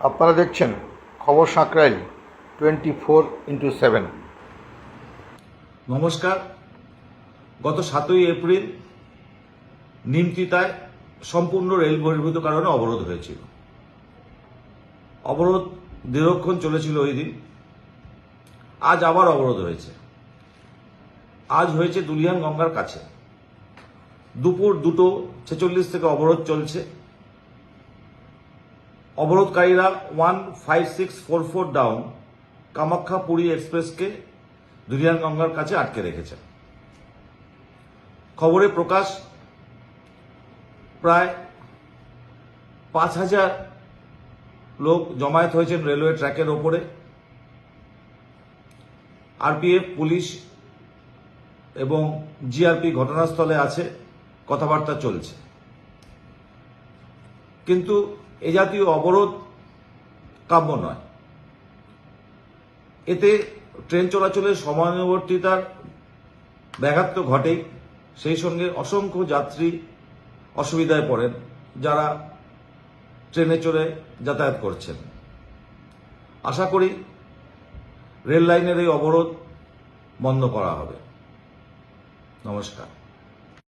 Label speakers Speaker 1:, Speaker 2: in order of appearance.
Speaker 1: আপনারা দেখছেন খবর Sankrail twenty four into seven
Speaker 2: নমস্কার। গত সাতই এপ্রিল নিমতিতায় সম্পূর্ণ রেল বহির্ভূত কারণে অবরোধ হয়েছিল। অবরোধ দীর্ঘক্ষণ চলেছিল ওই দিন। আজ আবার অবরোধ হয়েছে। আজ হয়েছে দুলিয়ান গঙ্গার কাছে। দুপুর দুটো ছেচল্লিশ থেকে অবরোধ চলছে। অবরোধকারীরা one five six four four down Kamakhya Puri এক্সপ্রেসকে Dhulian গঙ্গার কাছে আটকে রেখেছে। খবরে প্রকাশ, প্রায় পাঁচ হাজার লোক জমায়েত হয়েছেন রেলওয়ে ট্র্যাকের ওপরে। আরপিএফ, পুলিশ এবং জিআরপি ঘটনাস্থলে আছে, কথাবার্তা চলছে। কিন্তু এ জাতীয় অবরোধ কাম্য নয়। এতে ট্রেন চলাচলের সময়ানুবর্তিতার ব্যাঘাত তো ঘটেই। সেই সঙ্গে অসংখ্য যাত্রী অসুবিধায় পড়েন যারা ট্রেনে চড়ে যাতায়াত করছেন। আশা করি রেল লাইনের এই অবরোধ বন্ধ করা হবে। নমস্কার।